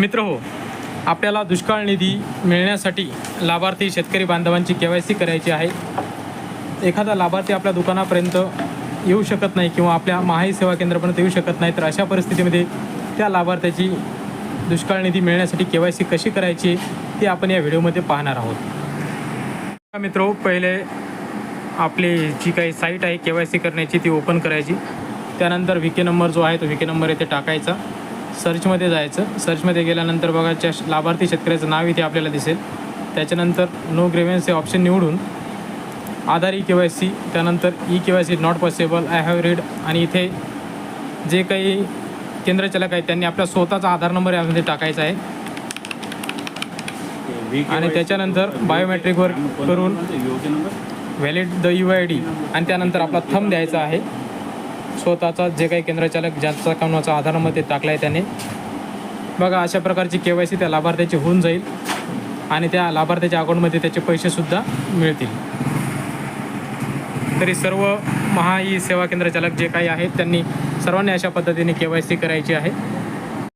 मित्र हो आपल्याला दुष्काळ निधी मिळण्यासाठी लाभार्थी शेतकरी बांधवांची के वाय सी करायची आहे. एखादा लाभार्थी आपल्या दुकानापर्यंत येऊ शकत नाही किंवा आपल्या महाई सेवा केंद्रापर्यंत येऊ शकत नाही तर अशा परिस्थितीमध्ये त्या लाभार्थ्याची दुष्काळ निधी मिळण्यासाठी के वाय सी कशी करायची ते आपण या व्हिडिओमध्ये पाहणार आहोत. मित्रो हो, पहिले आपली जी काही साईट आहे के वाय सी करण्याची ती ओपन करायची. त्यानंतर व्ही के नंबर जो आहे तो व्ही के नंबर येथे टाकायचा. सर्चमध्ये जायचं. सर्चमध्ये गेल्यानंतर बघा त्या लाभार्थी शेतकऱ्याचं नाव इथे आपल्याला दिसेल. त्याच्यानंतर नो ग्रेव्हन्स हे ऑप्शन निवडून Aadhaar E K Y C त्यानंतर E K Y C not possible I have read आणि इथे जे काही केंद्रचालक आहेत त्यांनी आपला स्वतःचा आधार नंबर यामध्ये टाकायचा आहे. आणि त्याच्यानंतर बायोमेट्रिकवर करून valid the U I D आणि त्यानंतर आपला थंब द्यायचा आहे. स्वतःचा जे काही केंद्रचालक ज्यांचा कामाचा आधार नंबर ते टाकला आहे त्याने. बघा अशा प्रकारची के वाय सी त्या लाभार्थ्याची होऊन जाईल आणि त्या लाभार्थ्याच्या अकाउंटमध्ये त्याचे पैसेसुद्धा मिळतील. तरी सर्व महा ई सेवा केंद्रचालक जे काही आहेत त्यांनी सर्वांनी अशा पद्धतीने के वाय सी करायची आहे.